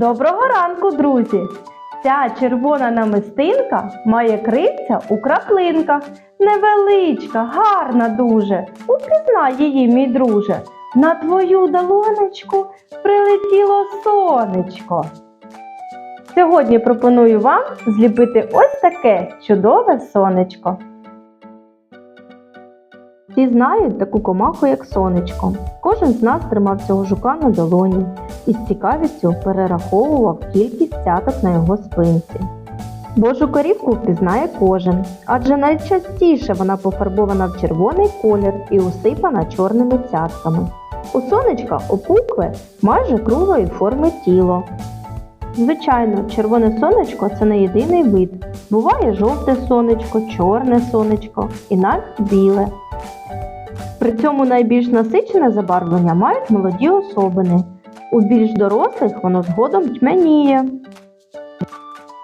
Доброго ранку, друзі! Ця червона намистинка має крильця у краплинках. Невеличка, гарна дуже. Упізнай її, мій друже. На твою долонечку прилетіло сонечко. Сьогодні пропоную вам зліпити ось таке чудове сонечко. Всі знають таку комаху, як сонечко. Кожен з нас тримав цього жука на долоні і з цікавістю перераховував кількість цяток на його спинці. Божу корівку впізнає кожен, адже найчастіше вона пофарбована в червоний колір і усипана чорними цятками. У сонечка опукле майже круглої форми тіло. Звичайно, червоне сонечко це не єдиний вид. Буває жовте сонечко, чорне сонечко і навіть біле. При цьому найбільш насичене забарвлення мають молоді особини. У більш дорослих воно згодом тьмяніє.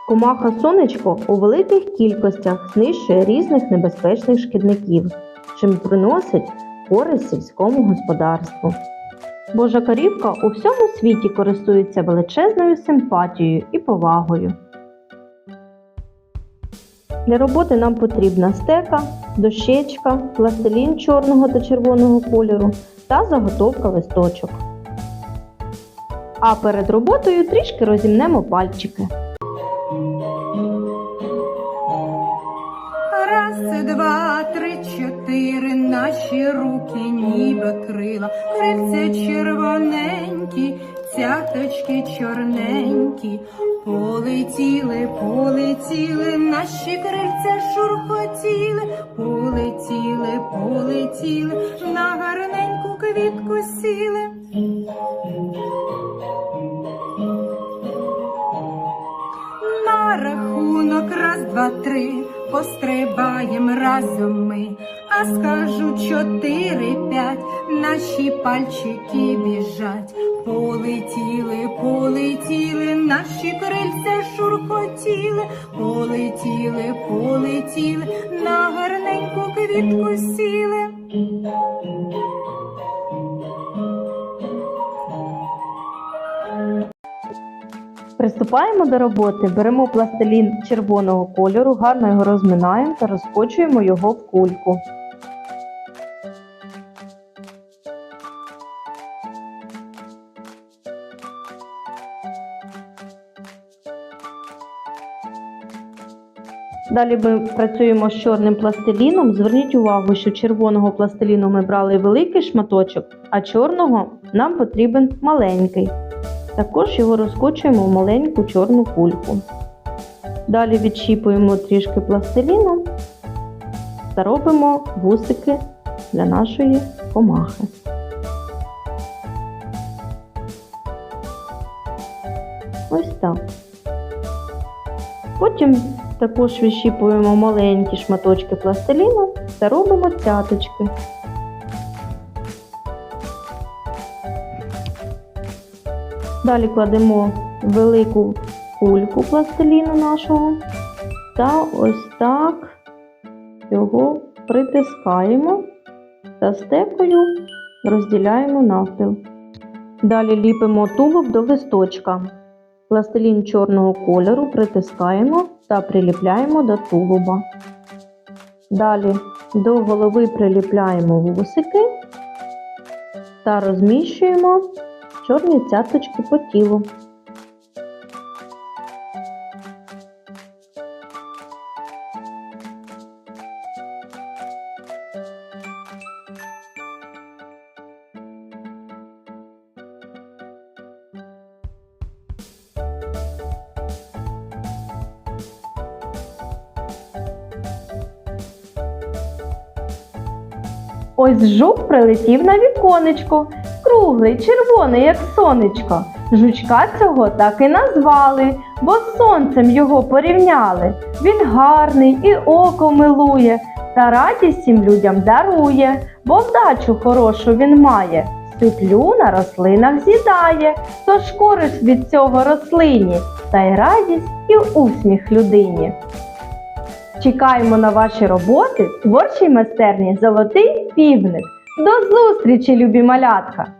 Комаха сонечко у великих кількостях знищує різних небезпечних шкідників, чим приносить користь сільському господарству. Божа корівка у всьому світі користується величезною симпатією і повагою. Для роботи нам потрібна стека, дощечка, пластилін чорного та червоного кольору та заготовка листочок. А перед роботою трішки розімнемо пальчики. Раз, два, три, чотири, наші руки ніби крила, крильця червоненькі, цяточки чорненькі, полетіли, полетіли, наші крильця шурхотіли, полетіли, полетіли, на гарненьку квітку сіли. На рахунок раз, два, три, пострибаєм разом ми, а скажу чотири, п'ять, наші пальчики біжать, полетіли, полетіли, наші крильця шурхотіли, полетіли, полетіли, на гарненьку квітку сіли. Приступаємо до роботи. Беремо пластилін червоного кольору, гарно його розминаємо та розкочуємо його в кульку. Далі ми працюємо з чорним пластиліном. Зверніть увагу, що червоного пластиліну ми брали великий шматочок, а чорного нам потрібен маленький. Також його розкочуємо в маленьку чорну кульку. Далі відщіпуємо трішки пластиліну та робимо вусики для нашої комахи. Ось так. Потім також відщіпуємо маленькі шматочки пластиліну та робимо цяточки. Далі кладемо велику кульку пластиліну нашого та ось так його притискаємо та стекою розділяємо навпіл. Далі ліпимо тулуб до листочка. Пластилін чорного кольору притискаємо та приліпляємо до тулуба. Далі до голови приліпляємо вусики та розміщуємо чорні цяточки по тілу. Ось жук прилетів на віконечко, круглий, червоний, як сонечко. Жучка цього так і назвали, бо з сонцем його порівняли. Він гарний і око милує, та радість всім людям дарує, бо вдачу хорошу він має. Петлю на рослинах з'їдає, тож користь від цього рослині, та й радість і усміх людині. Чекаємо на ваші роботи творчій майстерні Золотий півник. До зустрічі, любі малятка!